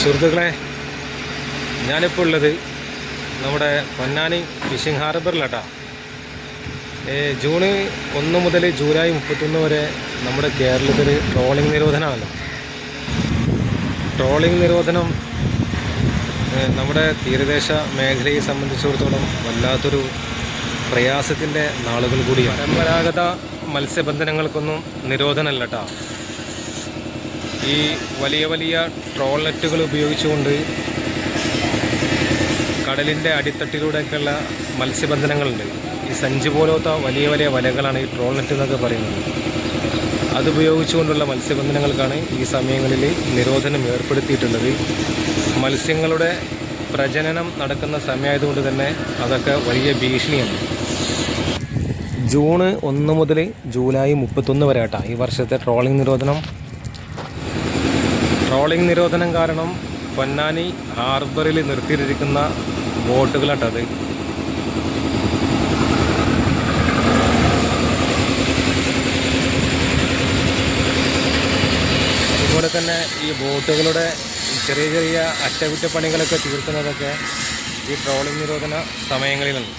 സുഹൃത്തുക്കളെ ഞാനിപ്പോൾ ഉള്ളത് നമ്മുടെ പൊന്നാനി ഫിഷിംഗ് ഹാർബറിലാട്ടാ. ജൂണ് ഒന്ന് മുതൽ ജൂലൈ മുപ്പത്തൊന്ന് വരെ നമ്മുടെ കേരളത്തിൽ ട്രോളിംഗ് നിരോധനമാണല്ലോ. ട്രോളിംഗ് നിരോധനം നമ്മുടെ തീരദേശ മേഖലയെ സംബന്ധിച്ചിടത്തോളം വല്ലാത്തൊരു പ്രയാസത്തിന്റെ നാളുകൾ കൂടിയാണ്. പരമ്പരാഗത മത്സ്യബന്ധനങ്ങൾക്കൊന്നും നിരോധനമല്ല കേട്ടോ ഈ വലിയ വലിയ ട്രോളറ്റുകൾ ഉപയോഗിച്ചുകൊണ്ട് കടലിന്റെ അടിത്തട്ടിലൂടെയൊക്കെയുള്ള മത്സ്യബന്ധനങ്ങളുണ്ട്. ഈ സഞ്ചി പോലത്തെ വലിയ വലിയ വലകളാണ് ഈ ട്രോൾ നെറ്റ് എന്നൊക്കെ പറയുന്നത്. അതുപയോഗിച്ചുകൊണ്ടുള്ള മത്സ്യബന്ധനങ്ങൾക്കാണ് ഈ സമയങ്ങളിൽ നിരോധനം ഏർപ്പെടുത്തിയിട്ടുള്ളത്. മത്സ്യങ്ങളുടെ പ്രജനനം നടക്കുന്ന സമയമായതുകൊണ്ട് തന്നെ അതൊക്കെ വലിയ ഭീഷണിയാണ്. ജൂണ് ഒന്ന് മുതൽ ജൂലൈ മുപ്പത്തൊന്ന് വരെ കേട്ടോ ഈ വർഷത്തെ ട്രോളിംഗ് നിരോധനം ട്രോളിംഗ് നിരോധനം കാരണം പൊന്നാനി ഹാർബറിൽ നിർത്തിയിട്ടിരിക്കുന്ന ബോട്ടുകളാട്ടത് അതുപോലെ തന്നെ ഈ ബോട്ടുകളുടെ ചെറിയ ചെറിയ അറ്റകുറ്റപ്പണികളൊക്കെ തീർക്കുന്നതൊക്കെ ഈ ട്രോളിംഗ് നിരോധന സമയങ്ങളിലാണ്